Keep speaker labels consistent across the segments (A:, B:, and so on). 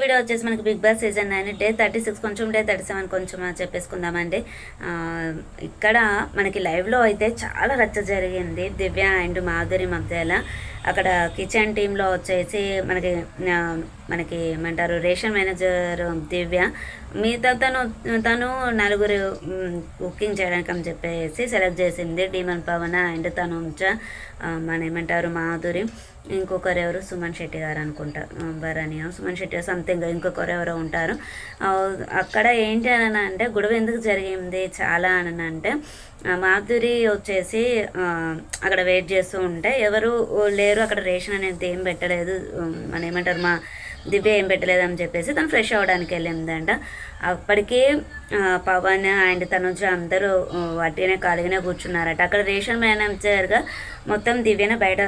A: Video వచ్చేసి మనకి Bigg Boss season nine day thirty six కొంచెం డే థర్టీ సెవెన్ కొంచెం అని చెప్పేసుకుందామండి. ఆ, ఇక్కడ మనకి లైవ్లో అయితే చాలా రచ్చ జరిగింది. దివ్య అండ్ మాధురి మధ్యలో. అక్కడ కిచెన్ టీంలో వచ్చేసి మనకి మనకి ఏమంటారు రేషన్ మేనేజర్ దివ్య మిగతా తను తను నలుగురు కుకింగ్ చేయడానికి అని చెప్పేసి సెలెక్ట్ చేసింది డీమన్ పవన అండ్ తను మన ఏమంటారు మాధురి. ఇంకొకరు ఎవరు? సుమన్ శెట్టి గారు అనుకుంటా భరణి సుమన్ శెట్టి సంథింగ్ ఇంకొకరు ఎవరో ఉంటారు. అక్కడ ఏంటి అని అంటే గొడవ ఎందుకు జరిగింది చాలా అని అంటే మాధురి వచ్చేసి అక్కడ వెయిట్ చేస్తూ ఉంటే ఎవరు లేరు అక్కడ రేషన్ అనేది ఏం పెట్టలేదు. మన ఏమంటారు మా దివ్య ఏం పెట్టలేదు అని చెప్పేసి తను ఫ్రెష్ అవ్వడానికి వెళ్ళిందంట. అప్పటికే పవన్ అండ్ తనుజ అందరూ ఆ, వట్టిగానే ఖాళీగానే కూర్చున్నారట. అక్కడ రేషన్ మేనేజర్గా మొత్తం దివ్యన బయట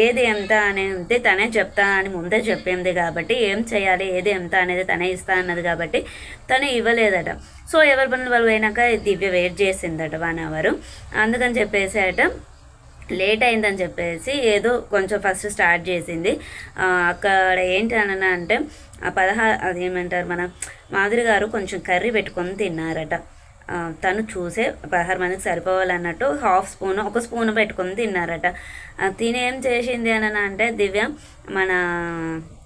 A: ఏది ఎంత అనేది తనే చెప్తా అని ముందే చెప్పింది కాబట్టి ఏం చేయాలి ఏది ఎంత అనేది తనే ఇస్తా అన్నది కాబట్టి తను ఇవ్వలేదట. సో ఎవరి పనులు వాళ్ళు పోయినాక దివ్య వెయిట్ చేసిందట వన్ అవర్ అందుకని చెప్పేసి అట లేట్ అయిందని చెప్పేసి ఏదో కొంచెం ఫస్ట్ స్టార్ట్ చేసింది. అక్కడ ఏంటి అని అంటే పదహారు అది ఏమంటారు మన మాధురి గారు కొంచెం కర్రీ పెట్టుకొని తిన్నారట. తను చూసే పదహారు మందికి సరిపోవాలన్నట్టు హాఫ్ స్పూన్ ఒక స్పూన్ పెట్టుకొని తిన్నారట. తినేం తిని ఏం చేసింది అని అంటే దివ్య మన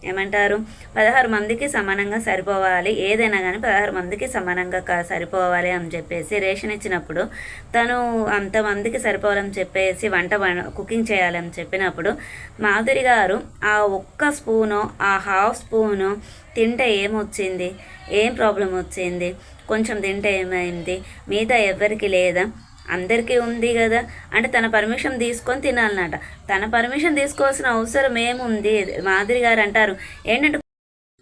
A: ఏమంటారు? పదహారు మందికి సమానంగా సరిపోవాలి. ఏదైనా కానీ పదహారు మందికి సమానంగా సరిపోవాలి అని చెప్పేసి రేషన్ ఇచ్చినప్పుడు తను అంతమందికి సరిపోవాలని చెప్పేసి వంట కుకింగ్ చేయాలని చెప్పినప్పుడు మాధురి గారు ఆ ఒక్క స్పూను ఆ హాఫ్ స్పూను తింటే ఏమొచ్చింది? ఏం ప్రాబ్లం వచ్చింది కొంచెం తింటే ఏమైంది? మిగతా ఎవరికి లేదా? అందరికీ ఉంది కదా. అంటే తన పర్మిషన్ తీసుకొని తినాలన్నమాట. తన పర్మిషన్ తీసుకోవాల్సిన అవసరం ఏముంది? మాదిరి గారు అంటారు ఏంటంటే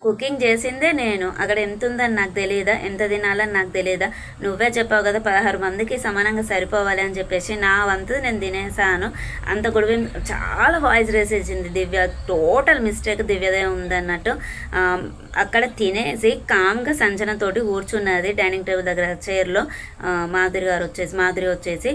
A: కుకింగ్ చేసిందే నేను. అక్కడ ఎంత ఉందని నాకు తెలియదా ఎంత తినాలని నాకు తెలియదా నువ్వే చెప్పావు కదా పదహారు మందికి సమానంగా సరిపోవాలి అని చెప్పేసి నా వంతు నేను తినేసాను అంత గొడవ చాలా వాయిస్ రేసేసింది దివ్య. టోటల్ మిస్టేక్ దివ్యదే ఉందన్నట్టు. అక్కడ తినేసి కామ్గా సంచనతోటి కూర్చున్నది డైనింగ్ టేబుల్ దగ్గర చైర్లో మాధురి గారు వచ్చేసి మాధురి వచ్చేసి.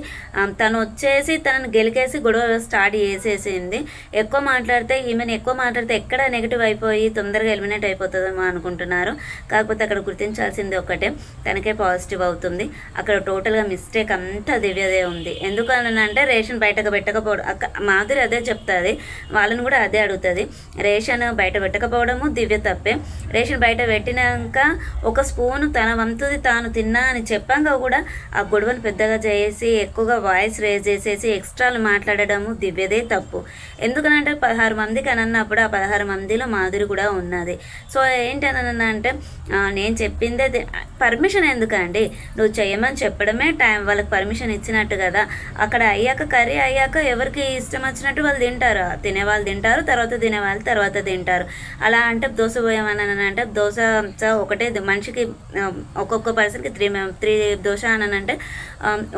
A: తను వచ్చేసి తనను గెలికేసి గొడవ స్టార్ట్ చేసేసింది. ఎక్కువ మాట్లాడితే ఈమెను ఎక్కువ మాట్లాడితే ఎక్కడ నెగిటివ్ అయిపోయి తొందరగా ఎలిమినేట్ అయిపోతుందేమో అనుకుంటున్నారు. కాకపోతే అక్కడ గుర్తించాల్సింది ఒకటే తనకే పాజిటివ్ అవుతుంది. అక్కడ టోటల్గా మిస్టేక్ అంతా దివ్యదే ఉంది. ఎందుకనంటే రేషన్ బయటకు పెట్టకపోవడం అక్క మాధురి అదే చెప్తుంది వాళ్ళని కూడా అదే అడుగుతుంది. రేషన్ బయట పెట్టకపోవడము దివ్య తప్పే. రేషన్ బయట పెట్టినాక ఒక స్పూన్ తన వంతుది తాను తిన్నా అని చెప్పాక కూడా ఆ గొడవను పెద్దగా చేసి ఎక్కువగా వాయిస్ రేజ్ చేసేసి ఎక్స్ట్రాలు మాట్లాడడము దివ్యదే తప్పు. ఎందుకనంటే పదహారు మందికి అనన్నప్పుడు ఆ పదహారు మందిలో మాధురి కూడా ఉన్నది. సో ఏంటని అంటే నేను చెప్పిందే పర్మిషన్ ఎందుకండి? నువ్వు చేయమని చెప్పడమే టైం వాళ్ళకి పర్మిషన్ ఇచ్చినట్టు కదా. అక్కడ అయ్యాక కర్రీ అయ్యాక ఎవరికి ఇష్టం వచ్చినట్టు వాళ్ళు తింటారు. తినేవాళ్ళు తింటారు తర్వాత తినేవాళ్ళు తర్వాత తింటారు. అలా అంటే దోశ పోయామని అంటే దోశ ఒకటే మనిషికి ఒక్కొక్క పర్సన్కి త్రీ మెం త్రీ దోశ అని అంటే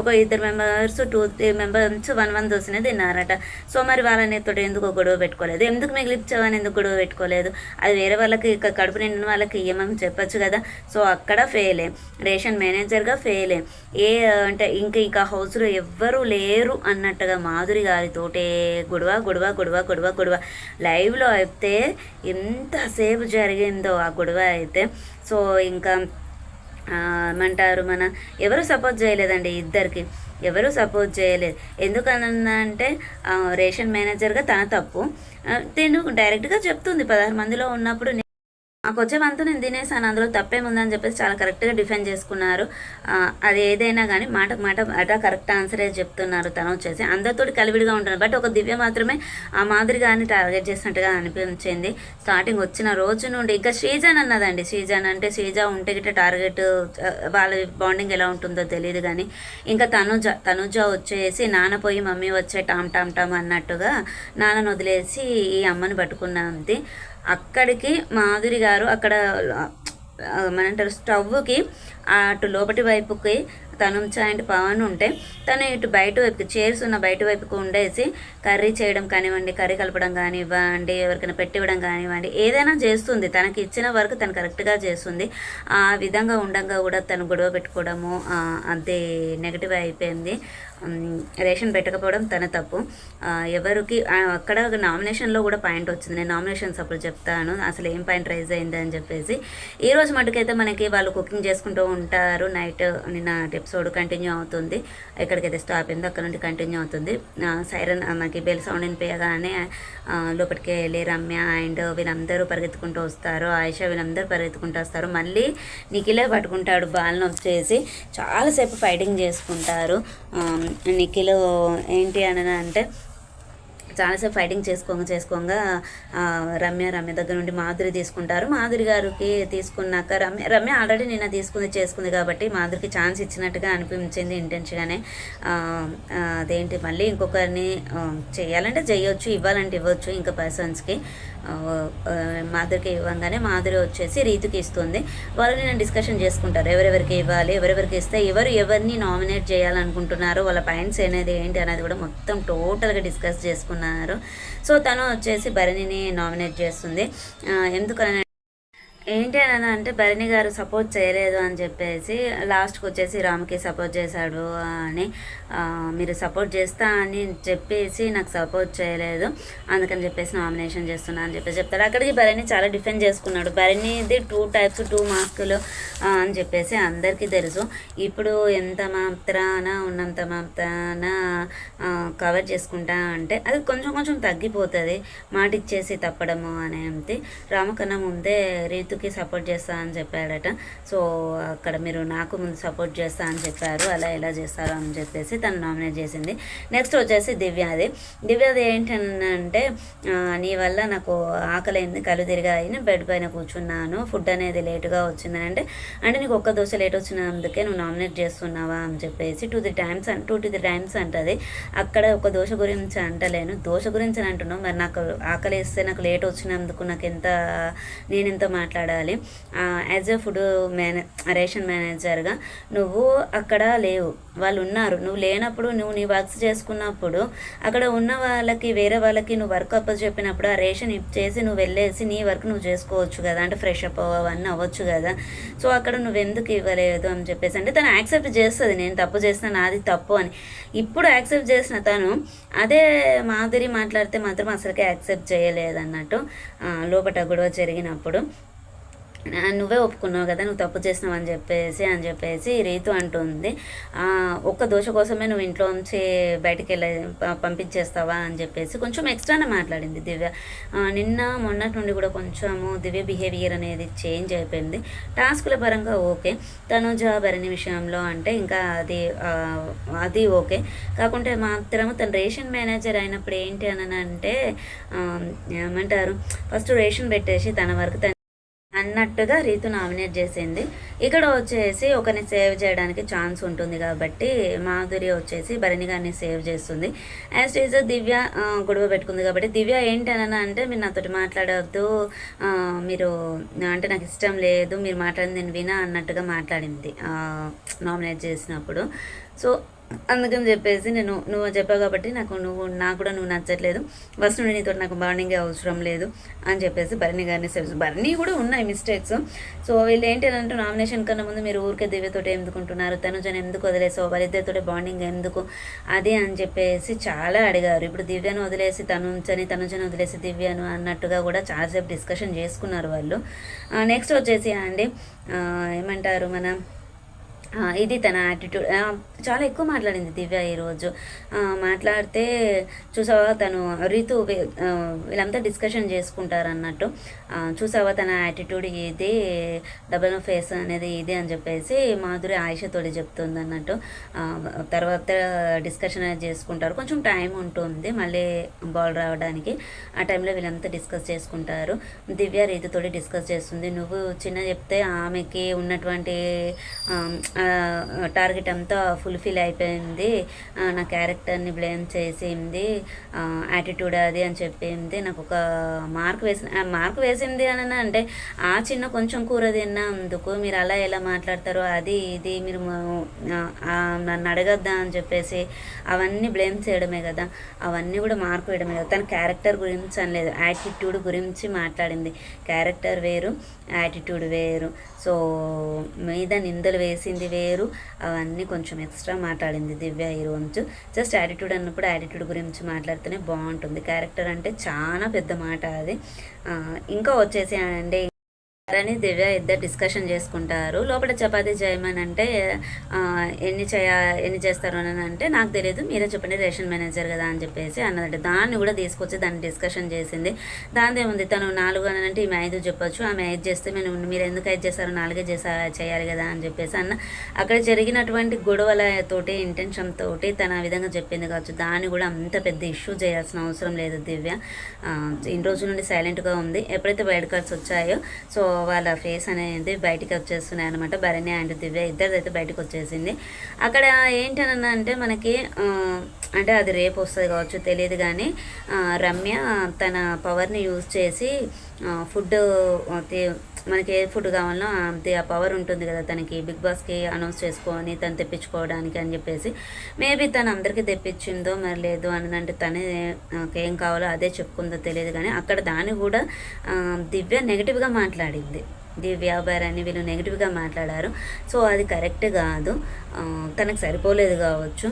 A: ఒక ఇద్దరు members two three members one one దోశనే తిన్నారట. సో మరి వాళ్ళని తోటి ఎందుకు గొడవ పెట్టుకోలేదు? ఎందుకు మిగిలిచ్చావని ఎందుకు గొడవ పెట్టుకోలేదు? అది వేరే వాళ్ళకి ఇక కడుపు నిండిన వాళ్ళకి ఇయ్యమని చెప్పొచ్చు కదా. సో అక్కడ ఫెయిలే. రేషన్ మేనేజర్గా ఫెయిలే. ఏ అంటే ఇంకా ఇంకా హౌస్లో ఎవ్వరూ లేరు అన్నట్టుగా మాధురి గారితోటే గొడవ గొడవ గొడవ గొడవ గొడవ. లైవ్లో అయితే ఎంతసేపు జరిగిందో ఆ గొడవ అయితే. సో ఇంకా ఏమంటారు మన ఎవరు సపోర్ట్ చేయలేదండి ఇద్దరికి. ఎవరు సపోర్ట్ చేయలేదు. ఎందుకన్నా అంటే రేషన్ మేనేజర్గా తన తప్పు. తిను డైరెక్ట్గా చెప్తుంది. పదహారు మందిలో ఉన్నప్పుడు నాకు వచ్చే వంతు నేను తినేసాను అందులో తప్పేముందని చెప్పేసి చాలా కరెక్ట్గా డిఫెండ్ చేసుకున్నారు. అది ఏదైనా కానీ మాట మాట అట కరెక్ట్ ఆన్సరే చెప్తున్నారు తను వచ్చేసి. అందరితోటి కలివిడిగా ఉంటుంది బట్ ఒక దివ్య మాత్రమే ఆ మాదిరిగాని టార్గెట్ చేసినట్టుగా అనిపించింది. స్టార్టింగ్ వచ్చిన రోజు నుండి ఇంకా శ్రీజన్ అన్నదండి. శ్రీజన్ అంటే శ్రీజ ఉంటే గిట్ట టార్గెట్ వాళ్ళ బాండింగ్ ఎలా ఉంటుందో తెలియదు కానీ ఇంకా తనుజ తనుజ వచ్చేసి నాన్న పోయి మమ్మీ వచ్చే టామ్ టామ్ టామ్ అన్నట్టుగా నాన్నను వదిలేసి ఈ అమ్మని పట్టుకున్నది. అక్కడికి మాధురి గారు అక్కడ ఆ, మనంటారు స్టవ్కి అటు లోపటి వైపుకి తనుంచ అండ్ పవన్ ఉంటే తను ఇటు బయట వైపు చైర్స్ ఉన్న బయట వైపుకు ఉండేసి కర్రీ చేయడం కానివ్వండి కర్రీ కలపడం కానివ్వండి ఎవరికైనా పెట్టివ్వడం కానివ్వండి ఏదైనా చేస్తుంది. తనకి ఇచ్చిన వరకు తను కరెక్ట్గా చేస్తుంది. ఆ విధంగా ఉండగా కూడా తను గొడవ పెట్టుకోవడము అంతే నెగిటివ్ అయిపోయింది. రేషన్ పెట్టకపోవడం తన తప్పు. ఎవరికి అక్కడ నామినేషన్లో కూడా పాయింట్ వచ్చింది. నేను నామినేషన్స్ అప్పుడు చెప్తాను అసలు ఏం పాయింట్ రైజ్ అయింది అని చెప్పేసి. ఈ రోజు మటుకైతే మనకి వాళ్ళు కుకింగ్ చేసుకుంటూ ఉంటారు. నైట్ నిన్న ఎపిసోడ్ కంటిన్యూ అవుతుంది. ఎక్కడికైతే స్టాప్ అయిందో అక్కడ నుండి కంటిన్యూ అవుతుంది. సైరన్ మనకి బెల్ సౌండ్ వినిపించగానే లోపలికి వెళ్ళి రమ్య అండ్ వీళ్ళందరూ పరిగెత్తుకుంటూ వస్తారు. ఆయిషా వీళ్ళందరూ పరిగెత్తుకుంటూ వస్తారు. మళ్ళీ నిఖిలే పట్టుకుంటాడు బాల్ని వచ్చేసి చాలాసేపు ఫైటింగ్ చేసుకుంటారు. నిఖిల్ ఏంటి అని అంటే చాలాసేపు ఫైటింగ్ చేసుకోగా చేసుకోగా రమ్య రమ్య దగ్గర నుండి మాధురి తీసుకుంటారు. మాధురి గారికి తీసుకున్నాక రమ్య రమ్య ఆల్రెడీ నిన్న తీసుకుంది చేసుకుంది కాబట్టి మాధురికి ఛాన్స్ ఇచ్చినట్టుగా అనిపించింది ఇంటెన్స్గానే అదేంటి మళ్ళీ ఇంకొకరిని చేయాలంటే చేయొచ్చు ఇవ్వాలంటే ఇవ్వచ్చు ఇంకా పర్సన్స్కి మాధురికి ఇవ్వగానే మాధురి వచ్చేసి రీతుకి ఇస్తుంది. వాళ్ళు నేను డిస్కషన్ చేసుకుంటారు ఎవరెవరికి ఇవ్వాలి ఎవరెవరికి ఇస్తే ఎవరు ఎవరిని నామినేట్ చేయాలనుకుంటున్నారు వాళ్ళ పాయింట్స్ అనేది ఏంటి అనేది కూడా మొత్తం టోటల్గా డిస్కస్ చేసుకున్నారు. సో తను వచ్చేసి భరణిని నామినేట్ చేస్తుంది. ఆ, ఎందుకని ఏంటి అని అంటే భరణి గారు సపోర్ట్ చేయలేదు అని చెప్పేసి లాస్ట్కి వచ్చేసి రామ్కి సపోర్ట్ చేశాడు అని. మీరు సపోర్ట్ చేస్తా అని చెప్పేసి నాకు సపోర్ట్ చేయలేదు. అందుకని చెప్పేసి నామినేషన్ చేస్తున్నా అని చెప్పేసి చెప్తాడు. అక్కడికి భరణి చాలా డిఫెండ్ చేసుకున్నాడు. భరణిది టూ టైప్స్ టూ మార్కులు అని చెప్పేసి అందరికీ తెలుసు. ఇప్పుడు ఎంత మాత్రాన ఉన్నంత మాత్రాన కవర్ చేసుకుంటా అంటే అది కొంచెం కొంచెం తగ్గిపోతుంది. మాట ఇచ్చేసి తప్పడము అనేది రామకన్నా ముందే రీతుకి సపోర్ట్ చేస్తా అని చెప్పాడట. సో అక్కడ మీరు నాకు ముందు సపోర్ట్ చేస్తా అని చెప్పారు. అలా ఎలా చేస్తారు అని చెప్పేసి తను నామినేట్ చేసింది. నెక్స్ట్ వచ్చేసి దివ్యాది. దివ్యాది ఏంటంటే నీ వల్ల నాకు ఆకలైంది కళ్ళు తిరిగాయి బెడ్ పైన కూర్చున్నాను ఫుడ్ అనేది లేటుగా వచ్చిందని అంటే అంటే నీకు ఒక్క దోశ లేట్ వచ్చినందుకే నువ్వు నామినేట్ చేస్తున్నావా అని చెప్పేసి two the times two to the times అంటది. అక్కడ ఒక దోశ గురించి అంటలేను. దోశ గురించి అని అంటున్నావు. మరి నాకు ఆకలి వేస్తే నాకు లేట్ వచ్చినందుకు నాకు ఎంత నేను ఎంత మాట్లాడాలి? యాజ్ ఎ ఫుడ్ మేనే రేషన్ మేనేజర్గా నువ్వు అక్కడ లేవు. వాళ్ళు ఉన్నారు నువ్వు లేనప్పుడు నువ్వు నీ వర్క్స్ చేసుకున్నప్పుడు అక్కడ ఉన్న వాళ్ళకి వేరే వాళ్ళకి నువ్వు వర్క్ అప్ చెప్పినప్పుడు ఆ రేషన్ ఇచ్చేసి నువ్వు వెళ్ళేసి నీ వర్క్ నువ్వు చేసుకోవచ్చు కదా. అంటే ఫ్రెష్ అప్ అవన్నీ అవ్వచ్చు కదా. సో అక్కడ నువ్వు ఎందుకు ఇవ్వలేదు అని చెప్పేసి అంటే తను యాక్సెప్ట్ చేస్తుంది. నేను తప్పు చేసిన నాది తప్పు అని. ఇప్పుడు యాక్సెప్ట్ చేసిన తను అదే మాధురి మాట్లాడితే మాత్రం అసలుకే యాక్సెప్ట్ చేయలేదు అన్నట్టు లోపట గొడవ జరిగినప్పుడు. నువ్వే ఒప్పుకున్నావు కదా నువ్వు తప్పు చేసినావు అని చెప్పేసి అని చెప్పేసి రీతు అంటుంది. ఒక్క దోశ కోసమే నువ్వు ఇంట్లోంచి బయటికి వెళ్ళి పంపించేస్తావా అని చెప్పేసి కొంచెం ఎక్స్ట్రానే మాట్లాడింది దివ్య. నిన్న మొన్నటి నుండి కూడా కొంచెము దివ్య బిహేవియర్ అనేది చేంజ్ అయిపోయింది. టాస్కుల పరంగా ఓకే. తనుజ భరణి విషయంలో అంటే ఇంకా అది అది ఓకే. కాకుంటే మాత్రం తను రేషన్ మేనేజర్ అయినప్పుడు ఏంటి అని అంటే ఏమంటారు? ఫస్ట్ రేషన్ పెట్టేసి తన వరకు తను అన్నట్టుగా రీతు నామినేట్ చేసింది. ఇక్కడ వచ్చేసి ఒకరిని సేవ్ చేయడానికి ఛాన్స్ ఉంటుంది కాబట్టి మాధురి వచ్చేసి భరణి గారిని సేవ్ చేస్తుంది. యాజ్ ఈజ్ దివ్య గొడవ పెట్టుకుంది కాబట్టి దివ్య ఏంటనని అంటే మీరు నాతోటి మాట్లాడవద్దు మీరు అంటే నాకు ఇష్టం లేదు మీరు మాట్లాడింది నేను వినా అన్నట్టుగా మాట్లాడింది నామినేట్ చేసినప్పుడు. సో అందుకని చెప్పేసి నేను నువ్వు చెప్పావు కాబట్టి నాకు నువ్వు నాకు కూడా నువ్వు నచ్చట్లేదు. ఫస్ట్ నుండి నీతో నాకు బాండింగ్ అవసరం లేదు అని చెప్పేసి భరణి గారిని సెల్స్ భరణి కూడా ఉన్నాయి మిస్టేక్స్ సో వీళ్ళు ఏంటి అని అంటే నామినేషన్ కన్నా ముందు మీరు ఊరికే దివ్యతోటి ఎందుకుంటున్నారు? తనుజను ఎందుకు వదిలేసావు? వాళ్ళిద్దరితో బాండింగ్ ఎందుకు? అది అని చెప్పేసి చాలా అడిగారు. ఇప్పుడు దివ్యను వదిలేసి తనుంచని తనుజను వదిలేసి దివ్యను అన్నట్టుగా కూడా చాలాసేపు డిస్కషన్ చేసుకున్నారు వాళ్ళు. నెక్స్ట్ వచ్చేసి అండి ఏమంటారు మన ఇది తన యాటిట్యూడ్ చాలా ఎక్కువ మాట్లాడింది దివ్య ఈరోజు. మాట్లాడితే చూసావా తను రీతు వీళ్ళంతా డిస్కషన్ చేసుకుంటారు అన్నట్టు చూసావా తన యాటిట్యూడ్ ఇది డబల్ ఫేస్ అనేది ఇది అని చెప్పేసి మాధురి ఆయుషతోటి చెప్తుంది అన్నట్టు తర్వాత డిస్కషన్ అనేది చేసుకుంటారు. కొంచెం టైం ఉంటుంది మళ్ళీ బాల్ రావడానికి. ఆ టైంలో వీళ్ళంతా డిస్కస్ చేసుకుంటారు. దివ్య రీతుతోటి డిస్కస్ చేస్తుంది. నువ్వు చిన్న చెప్తే ఆమెకి ఉన్నటువంటి టార్గెట్ అంతా ఫుల్ఫిల్ అయిపోయింది. నా క్యారెక్టర్ని బ్లేమ్ చేసింది. యాటిట్యూడ్ అది అని చెప్పింది. నాకు ఒక మార్క్ వేసి మార్క్ వేసింది అని అంటే ఆ చిన్న కొంచెం కూర తిన్నందుకు మీరు అలా ఎలా మాట్లాడతారో అది ఇది మీరు నన్ను అడగద్దా అని చెప్పేసి అవన్నీ బ్లేమ్ చేయడమే కదా. అవన్నీ కూడా మార్క్ వేయడమే కదా. తన క్యారెక్టర్ గురించి అనలేదు యాటిట్యూడ్ గురించి మాట్లాడింది. క్యారెక్టర్ వేరు. యాటిట్యూడ్ వేరు. సో మీద నిందలు వేసింది వేరు. అవన్నీ కొంచెం ఎక్స్ట్రా మాట్లాడింది దివ్య ఈరోజు. జస్ట్ యాటిట్యూడ్ అన్నప్పుడు యాటిట్యూడ్ గురించి మాట్లాడితేనే బాగుంటుంది. క్యారెక్టర్ అంటే చాలా పెద్ద మాట అది. ఇంకా వచ్చేసి అంటే అని దివ్య ఇద్దరు డిస్కషన్ చేసుకుంటారు. లోపల చపాతీ చేయమని అంటే ఎన్ని చేయ ఎన్ని చేస్తారు అని అంటే నాకు తెలియదు మీరే చెప్పండి రేషన్ మేనేజర్ కదా అని చెప్పేసి అన్నదంట. దాన్ని కూడా తీసుకొచ్చి దాన్ని డిస్కషన్ చేసింది. దాని ఏముంది తను నాలుగు అని అంటే ఈమె ఐదు చెప్పొచ్చు ఆమె ఐదు చేస్తే మేము మీరు ఎందుకు ఐదు చేస్తారు నాలుగే చేసా చేయాలి కదా అని చెప్పేసి అన్న. అక్కడ జరిగినటువంటి గొడవల తోటి ఇంటెన్షన్ తోటి తన ఆ విధంగా చెప్పింది కావచ్చు. దాన్ని కూడా అంత పెద్ద ఇష్యూ చేయాల్సిన అవసరం లేదు దివ్య. ఇన్ని రోజుల నుండి సైలెంట్గా ఉంది. ఎప్పుడైతే వైడ్ కార్డ్స్ వచ్చాయో సో వాళ్ళ ఫేస్ అనేది బయటికి వచ్చేస్తున్నాయి అనమాట భరణి అండ్ దివ్య ఇద్దరిది అయితే బయటకు వచ్చేసింది. అక్కడ ఏంటనన్నా అంటే మనకి అంటే అది రేపు వస్తుంది కావచ్చు తెలియదు కానీ రమ్య తన పవర్ని యూజ్ చేసి ఫుడ్ మనకి ఏ ఫుడ్ కావాలనో అంతే ఆ పవర్ ఉంటుంది కదా తనకి. బిగ్ బాస్కి అనౌన్స్ చేసుకొని తను తెప్పించుకోవడానికి అని చెప్పేసి. మేబీ తను అందరికీ తెప్పించిందో మరి లేదు అని తనే ఏం కావాలో అదే చెప్పుకుందో తెలియదు కానీ అక్కడ దాన్ని కూడా దివ్య నెగిటివ్గా మాట్లాడింది. దివ్య అని వీళ్ళు నెగిటివ్గా మాట్లాడారు. సో అది కరెక్ట్ కాదు. తనకు సరిపోలేదు కావచ్చు.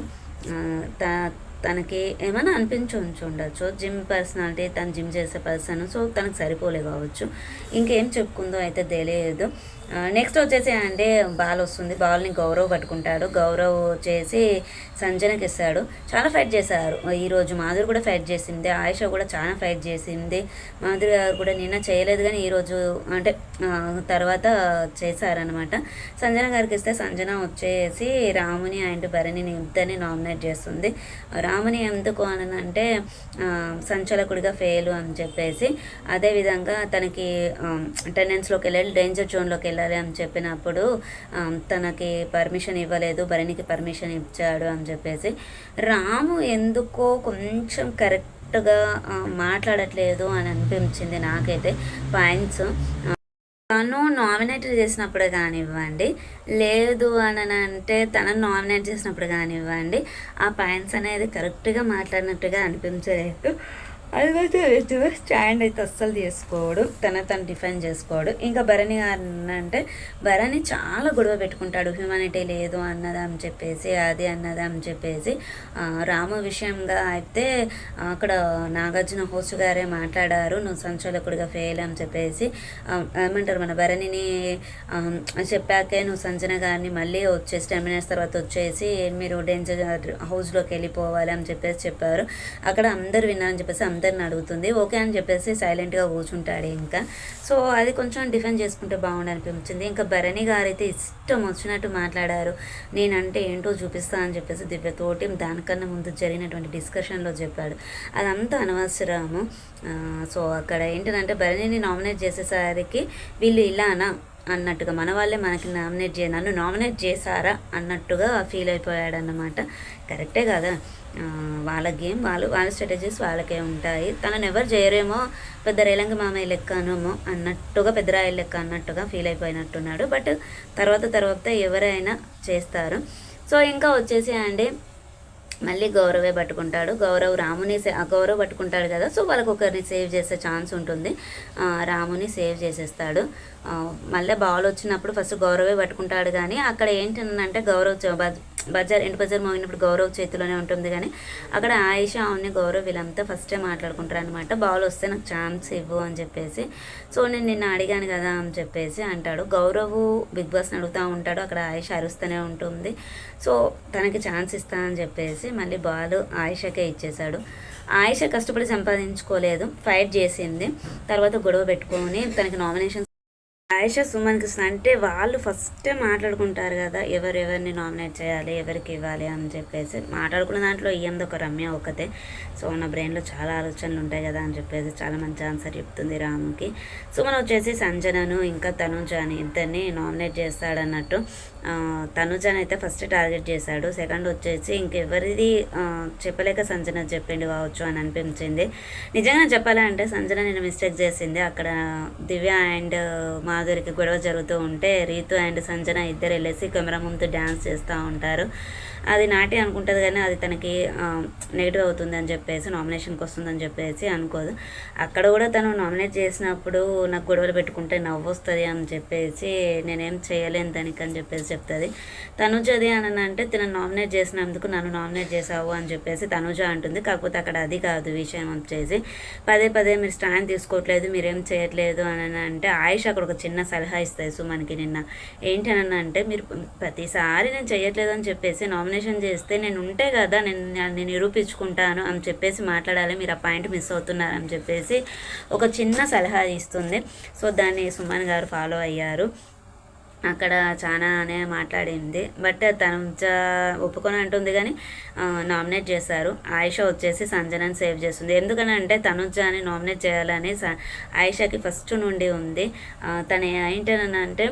A: త తనకి ఏమైనా అనిపించి ఉండొచ్చు. జిమ్ పర్సనాలిటీ తను జిమ్ చేసే పర్సన్ సో తనకు సరిపోలే కావచ్చు. ఇంకేం చెప్పుకుందో అయితే తెలియదు. నెక్స్ట్ వచ్చేసి అంటే బాల్ వస్తుంది. బాల్ని గౌరవ్ పట్టుకుంటాడు. గౌరవ్ వచ్చేసి సంజనకి ఇస్తాడు. చాలా ఫైట్ చేశారు. ఈరోజు మాధురి కూడా ఫైట్ చేసింది. ఆయుష కూడా చాలా ఫైట్ చేసింది. మాధురి గారు కూడా నిన్న చేయలేదు కానీ ఈరోజు అంటే తర్వాత చేశారనమాట సంజన గారికి ఇస్తే సంజన వచ్చేసి రాముని అండ్ భరణిని ఇద్దరిని నామినేట్ చేస్తుంది. రాముని ఎందుకు అని అంటే సంచలకుడిగా ఫెయిల్ అని చెప్పేసి అదేవిధంగా తనకి అటెండెన్స్లోకి వెళ్ళాలి డేంజర్ జోన్లోకి వెళ్ళాలి అని చెప్పినప్పుడు తనకి పర్మిషన్ ఇవ్వలేదు భరణికి పర్మిషన్ ఇచ్చాడు అని చెప్పేసి రాము ఎందుకో కొంచెం కరెక్ట్గా మాట్లాడట్లేదు అని అనిపించింది నాకైతే. పాయింట్స్ తను నామినేట్ చేసినప్పుడు కానివ్వండి లేదు అని అంటే తనను నామినేట్ చేసినప్పుడు కానివ్వండి ఆ పాయింట్స్ అనేది కరెక్ట్గా మాట్లాడినట్టుగా అనిపించలేదు. అదైతే రిచువల్ స్టాండ్ అయితే అస్సలు చేసుకోడు తన తను డిఫెండ్ చేసుకోడు. ఇంకా భరణి గారు అంటే భరణి చాలా గొడవ పెట్టుకుంటాడు. హ్యూమానిటీ లేదు అన్నది అని చెప్పేసి అది అన్నది అని చెప్పేసి రాము విషయంగా అయితే అక్కడ నాగార్జున హోస్ట్ గారే మాట్లాడారు. నువ్వు సంచాలకుడిగా ఫెయిల్ అని చెప్పేసి ఏమంటారు మన భరణిని చెప్పాకే నువ్వు సంజన గారిని మళ్ళీ వచ్చేసి టెన్ మినిట్స్ తర్వాత వచ్చేసి మీరు డేంజర్ హౌస్లోకి వెళ్ళిపోవాలి అని చెప్పేసి చెప్పారు. అక్కడ అందరు విన్నారని చెప్పేసి అందరిని అడుగుతుంది ఓకే అని చెప్పేసి సైలెంట్గా కూర్చుంటాడు ఇంకా. సో అది కొంచెం డిఫెండ్ చేసుకుంటే బాగుండు అనిపించింది. ఇంకా భరణి గారు అయితే ఇష్టం వచ్చినట్టు మాట్లాడారు. నేనంటే ఏంటో చూపిస్తా అని చెప్పేసి దివ్యతోటి దానికన్నా ముందు జరిగినటువంటి డిస్కషన్లో చెప్పాడు. అదంతా అనవసరము. సో అక్కడ ఏంటంటే భరణిని నామినేట్ చేసేసరికి వీళ్ళు ఇలానా అన్నట్టుగా మన వాళ్ళే మనకి నామినేట్ చే నన్ను నామినేట్ చేశారా అన్నట్టుగా ఫీల్ అయిపోయాడు అన్నమాట కరెక్టే కదా? వాళ్ళ గేమ్ వాళ్ళు వాళ్ళ స్ట్రాటజీస్ వాళ్ళకే ఉంటాయి. తనను ఎవరు చేయరేమో పెద్ద రేలంగ మామయ్య లెక్కనేమో అన్నట్టుగా పెద్దరాయ లెక్క అన్నట్టుగా ఫీల్ అయిపోయినట్టున్నాడు. బట్ తర్వాత తర్వాత ఎవరైనా చేస్తారు. సో ఇంకా వచ్చేసి అండి మళ్ళీ గౌరవే పట్టుకుంటాడు. గౌరవ్ రాముని సే- గౌరవ్ పట్టుకుంటాడు కదా సో వాళ్ళకు ఒకరిని సేవ్ చేసే ఛాన్స్ ఉంటుంది. రాముని సేవ్ చేసేస్తాడు. మళ్ళీ బాల్ వచ్చినప్పుడు ఫస్ట్ గౌరవే పట్టుకుంటాడు. కానీ అక్కడ ఏంటంటే గౌరవ్ బజార్ ఎండ్ బజార్ మోగినప్పుడు గౌరవ్ చేతిలోనే ఉంటుంది కానీ అక్కడ ఆయుష ఆమె గౌరవ్ వీళ్ళంతా ఫస్టే మాట్లాడుకుంటారు అనమాట బాల్ వస్తే నాకు ఛాన్స్ ఇవ్వు అని చెప్పేసి. సో నేను నిన్న అడిగాను కదా అని చెప్పేసి అంటాడు. గౌరవ్ బిగ్ బాస్ని అడుగుతూ ఉంటాడు. అక్కడ ఆయుష అరుస్తూనే ఉంటుంది. సో తనకి ఛాన్స్ ఇస్తా అని చెప్పేసి మళ్ళీ బాల్ ఆయిషకే ఇచ్చేశాడు. ఆయిష కష్టపడి సంపాదించుకోలేదు. ఫైట్ చేసింది. తర్వాత గొడవ పెట్టుకొని తనకి నామినేషన్ ఆయేషా సుమన్ కృష్ణ అంటే వాళ్ళు ఫస్టే మాట్లాడుకుంటారు కదా ఎవరెవరిని నామినేట్ చేయాలి ఎవరికి ఇవ్వాలి అని చెప్పేసి. మాట్లాడుకున్న దాంట్లో ఈయంది ఒక రమ్య ఒకతే. సో నా బ్రెయిన్లో చాలా ఆలోచనలు ఉంటాయి కదా అని చెప్పేసి చాలా మంచి ఆన్సర్ చెప్తుంది రాముకి. సుమన్ వచ్చేసి సంజనను ఇంకా తనుజాని ఇద్దరిని నామినేట్ చేస్తాడన్నట్టు. ఆ, అయితే ఫస్ట్ టార్గెట్ చేశాడు. సెకండ్ వచ్చేసి ఇంకెవరిది చెప్పలేక సంజన చెప్పిండు కావచ్చు అని అనిపించింది. నిజంగా చెప్పాలంటే సంజన నేను మిస్టేక్ చేసింది. అక్కడ దివ్య అండ్ మా మాధురికి గొడవ జరుగుతూ ఉంటే రీతు అండ్ సంజన ఇద్దరు వెళ్ళేసి కెమెరా ముందు డ్యాన్స్ చేస్తూ ఉంటారు. అది నాటి అనుకుంటుంది కానీ అది తనకి నెగిటివ్ అవుతుంది అని చెప్పేసి నామినేషన్కి వస్తుందని చెప్పేసి అనుకోదు. అక్కడ కూడా తను నామినేట్ చేసినప్పుడు నాకు గొడవలు పెట్టుకుంటే నవ్వు వస్తుంది అని చెప్పేసి నేనేం చేయలేను దానికి అని చెప్పేసి చెప్తుంది. తనుజ అది అని అంటే తను నామినేట్ చేసినందుకు నన్ను నామినేట్ చేసావు అని చెప్పేసి తనుజ అంటుంది. కాకపోతే అక్కడ అది కాదు విషయం వచ్చేసి. పదే పదే మీరు స్టాండ్ తీసుకోవట్లేదు మీరేం చేయట్లేదు అని అంటే ఆయుష్ అక్కడ ఒక చిన్న సలహా ఇస్తుంది సుమన్కి నిన్న. ఏంటి అని అంటే మీరు ప్రతిసారి నేను చేయట్లేదు అని చెప్పేసి నామినేషన్ చేస్తే నేను ఉంటే కదా నేను నేను నిరూపించుకుంటాను అని చెప్పేసి మాట్లాడాలి మీరు ఆ పాయింట్ మిస్ అవుతున్నారు అని చెప్పేసి ఒక చిన్న సలహా ఇస్తుంది. సో దాన్ని సుమన్ గారు ఫాలో అయ్యారు. అక్కడ చాలానే మాట్లాడింది. బట్ తను ఒప్పుకొని అంటుంది కానీ నామినేట్ చేశారు. ఆయిష వచ్చేసి సంజనని సేవ్ చేస్తుంది. ఎందుకనంటే అంటే తనుజని నామినేట్ చేయాలని ఆయిషాకి ఫస్ట్ నుండి ఉంది. తను తన అంటే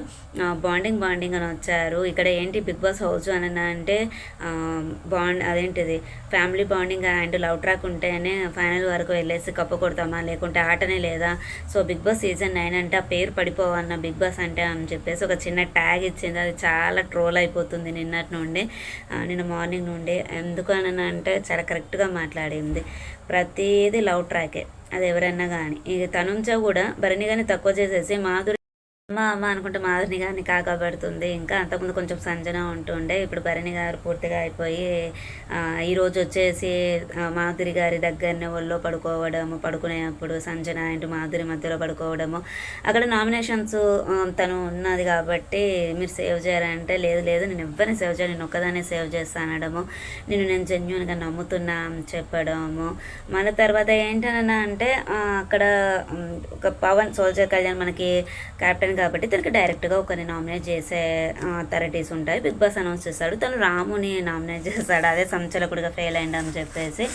A: బాండింగ్ బాండింగ్ అని వచ్చారు. ఇక్కడ ఏంటి బిగ్ బాస్ హౌస్ అని అంటే బాండ్ అదేంటిది family bonding and love track ఉంటేనే ఫైనల్ వరకు వెళ్ళేసి కప్పు కొడతామా లేకుంటే ఆటనే లేదా. So Bigg Boss season nine అంటే ఆ పేరు పడిపోవన్న బిగ్ బాస్ అంటే అని చెప్పేసి ఒక చిన్న ట్యాగ్ ఇచ్చింది. అది చాలా ట్రోల్ అయిపోతుంది నిన్నటి నుండి నిన్న మార్నింగ్ నుండి. ఎందుకు అని అంటే చాలా కరెక్ట్గా మాట్లాడింది. ప్రతిదీ లవ్ ట్రాకే. అది ఎవరైనా కానీ ఇక తనుంచా కూడా భరణి కానీ తక్కువ చేసేసి మాధురి అమ్మ అమ్మ అనుకుంటే మాధురిని గారిని కాకపడుతుంది ఇంకా అంతకుముందు కొంచెం సంజన ఉంటుండే. ఇప్పుడు భరణి గారు పూర్తిగా అయిపోయి ఈరోజు వచ్చేసి మాధురి గారి దగ్గరనే ఒళ్ళో పడుకోవడము పడుకునేప్పుడు సంజన అండ్ మాధురి మధ్యలో పడుకోవడము. అక్కడ నామినేషన్స్ తను ఉన్నది కాబట్టి మీరు సేవ్ చేయాలంటే లేదు లేదు నేను ఎవ్వరిని సేవ్ చేయను. నేను ఒక్కదానే సేవ్ చేస్తాను అనడము. నేను నేను జెన్యున్గా నమ్ముతున్నా అని చెప్పడము. మళ్ళీ తర్వాత ఏంటన్నా అంటే అక్కడ ఒక పవన్ సోల్జర్ కళ్యాణ్ మనకి కెప్టెన్ కాబట్టి తనకి డైరెక్ట్గా ఒకరిని నామినేట్ చేసే అథారిటీస్ ఉంటాయి. బిగ్ బాస్ అనౌన్స్ చేస్తాడు. తను రాముని నామినేట్ చేస్తాడు. అదే సంచలకుడిగా ఫెయిల్ అయిందని అని చెప్పేసి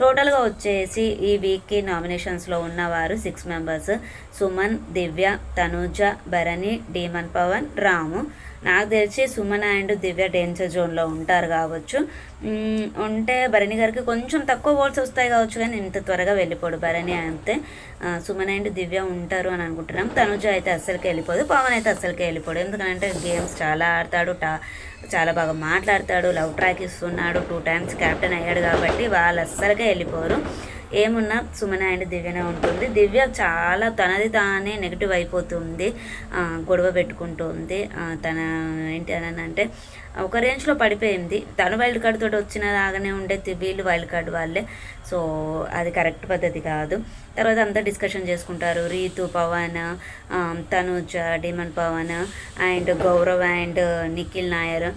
A: టోటల్గా వచ్చేసి ఈ వీక్కి నామినేషన్స్లో ఉన్నవారు six members Suman Divya Tanuja Bharani Demon Pavan Ramu. నాకు తెలిసి సుమన అండ్ దివ్య డేంజర్ జోన్లో ఉంటారు కావచ్చు. ఉంటే భరణి గారికి కొంచెం తక్కువ ఓట్స్ వస్తాయి కావచ్చు కానీ ఇంత త్వరగా వెళ్ళిపోడు భరణి అంతే. సుమన అండ్ దివ్య ఉంటారు అని అనుకుంటున్నాం. తనుజ అయితే అస్సలకి వెళ్ళిపోదు పవన్ అయితే అస్సలకి వెళ్ళిపోడు. ఎందుకంటే గేమ్స్ చాలా ఆడతాడు టా చాలా బాగా మాట్లాడతాడు లవ్ ట్రాక్ ఇస్తున్నాడు టూ టైమ్స్ క్యాప్టెన్ అయ్యాడు కాబట్టి వాళ్ళు అస్సలకే వెళ్ళిపోరు. ఏమున్నా సుమన అండ్ దివ్యనే ఉంటుంది. దివ్య చాలా తనది తానే నెగిటివ్ అయిపోతుంది గొడవ పెట్టుకుంటుంది. తన ఏంటి అని అంటే ఒక రేంజ్లో పడిపోయింది. తను వైల్డ్ కార్డ్ తోటి వచ్చిన లాగానే ఉండే వీళ్ళు వైల్డ్ కార్డ్ వాళ్ళే. సో అది కరెక్ట్ పద్ధతి కాదు. తర్వాత అంతా డిస్కషన్ చేసుకుంటారు. Ritu Pavan Tanuja Demon Pavan and Gaurav and Nikhil Nair.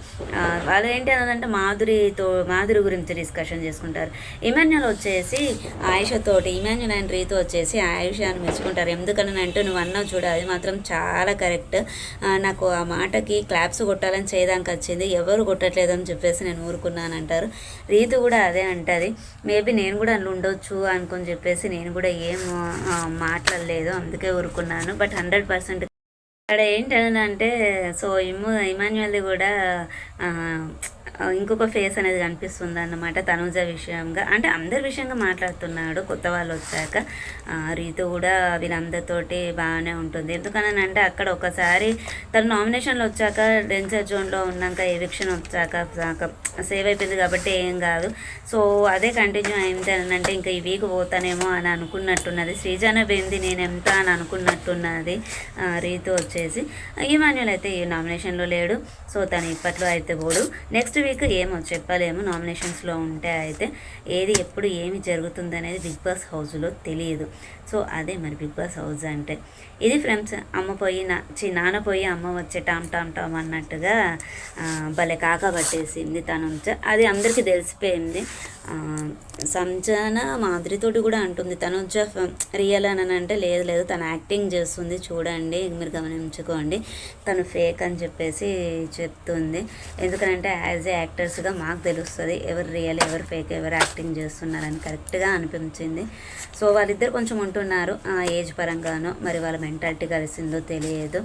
A: వాళ్ళు ఏంటి అనంటే మాధురితో మాధురి గురించి డిస్కషన్ చేసుకుంటారు. ఇమాన్యుల్ వచ్చేసి ఆయుషతోటి ఇమాన్యుల్ అండ్ రీతు వచ్చేసి ఆయుషాన్ని మెచ్చుకుంటారు. ఎందుకని అంటే నువ్వు అన్నావు చూడ అది మాత్రం చాలా కరెక్ట్. నాకు ఆ మాటకి క్లాప్స్ కొట్టాలని చేయడానికి వచ్చింది. ఎవరు కొట్టట్లేదు అని చెప్పేసి నేను ఊరుకున్నాను అంటారు రీతు కూడా అదే అంటుంది. మేబీ నేను కూడా అందులో ఉండొచ్చు అనుకొని చెప్పేసి నేను కూడా ఏ ఏమో మాట్లాడలేదు అందుకే ఊరుకున్నాను. బట్ హండ్రెడ్ పర్సెంట్ అక్కడ ఏంటంటే సో ఇము ఇమాన్యువల్ది కూడా ఇంకొక ఫేస్ అనేది కనిపిస్తుంది అన్నమాట తనుజ విషయంగా. అంటే అందరి విషయంగా మాట్లాడుతున్నాడు కొత్త వాళ్ళు వచ్చాక. రీతు కూడా వీళ్ళందరితోటి బాగానే ఉంటుంది. ఎందుకని అంటే అక్కడ ఒకసారి తను నామినేషన్లో వచ్చాక డెన్సర్ జోన్లో ఉన్నాక ఎవిక్షన్ వచ్చాక సేవ్ అయిపోయింది కాబట్టి ఏం కాదు. సో అదే కంటిన్యూ అయింది అని అంటే ఇంకా ఈ వీక్ పోతానేమో అని అనుకున్నట్టున్నది. శ్రీజాన పోయింది నేను ఎంత అని అనుకున్నట్టున్నది రీతు వచ్చేసి. ఇమాన్యుల్ అయితే ఈ నామినేషన్లో లేడు. సో తను ఇప్పట్లో అయితే పోడు. నెక్స్ట్ వీక్ ఏమో చెప్పలేము. నామినేషన్స్లో ఉంటే అయితే ఏది ఎప్పుడు ఏమి జరుగుతుంది అనేది బిగ్ బాస్ హౌస్లో తెలియదు. సో అదే మరి బిగ్ బాస్ హౌస్ అంటే. ఇది ఫ్రెండ్స్ అమ్మ పోయి నా చి నాన్న పోయి అమ్మ వచ్చే టామ్ టామ్ టామ్ అన్నట్టుగా భలే కాక పట్టేసింది తను అది అందరికీ తెలిసిపోయింది. సంజన మాధురితోటి కూడా అంటుంది. తనుజ రియల్ అని అంటే లేదు లేదు తను యాక్టింగ్ చేస్తుంది. చూడండి మీరు గమనించుకోండి. తను ఫేక్ అని చెప్పేసి చెప్తుంది. ఎందుకంటే యాజ్ ఏ యాక్టర్స్గా మాకు తెలుస్తుంది ఎవరు రియల్ ఎవరు ఫేక్ ఎవరు యాక్టింగ్ చేస్తున్నారని కరెక్ట్గా అనిపించింది. సో వాళ్ళిద్దరు కొంచెం ఉంటున్నారు. ఆ ఏజ్ పరంగానో మరి వాళ్ళ మెంటాలిటీ కలిసిందో తెలియదు.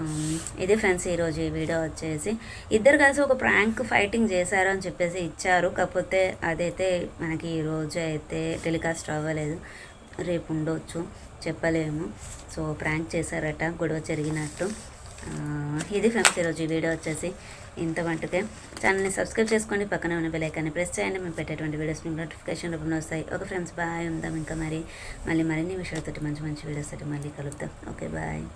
A: Um, ఇది ఫ్రెండ్స్ ఈరోజు ఈ వీడియో వచ్చేసి. ఇద్దరు కలిసి ఒక ప్రాంక్ ఫైటింగ్ చేశారు అని చెప్పేసి ఇచ్చారు. కాకపోతే అదైతే మనకి ఈ రోజు అయితే టెలికాస్ట్ అవ్వలేదు. రేపు ఉండొచ్చు. చెప్పలేము. సో ప్రాంక్ చేశారట. గొడవ జరిగినట్టు. Uh, ఇది ఫ్రెండ్స్ ఈరోజు ఈ వీడియో వచ్చేసి. ఇంత మట్టుకే. ఛానల్ని సబ్స్క్రైబ్ చేసుకోండి. పక్కన ఉన్న బెలైకాన్ని ప్రెస్ చేయండి. మేము పెట్టేటువంటి వీడియోస్ మీకు నోటిఫికేషన్ రూపంలో వస్తాయి. Okay friends bye. ఉందాం ఇంకా మరి. మళ్ళీ మరిన్ని విషయాలతోటి మంచి మంచి వీడియోస్ తోటి మళ్ళీ కలుద్దాం. Okay bye.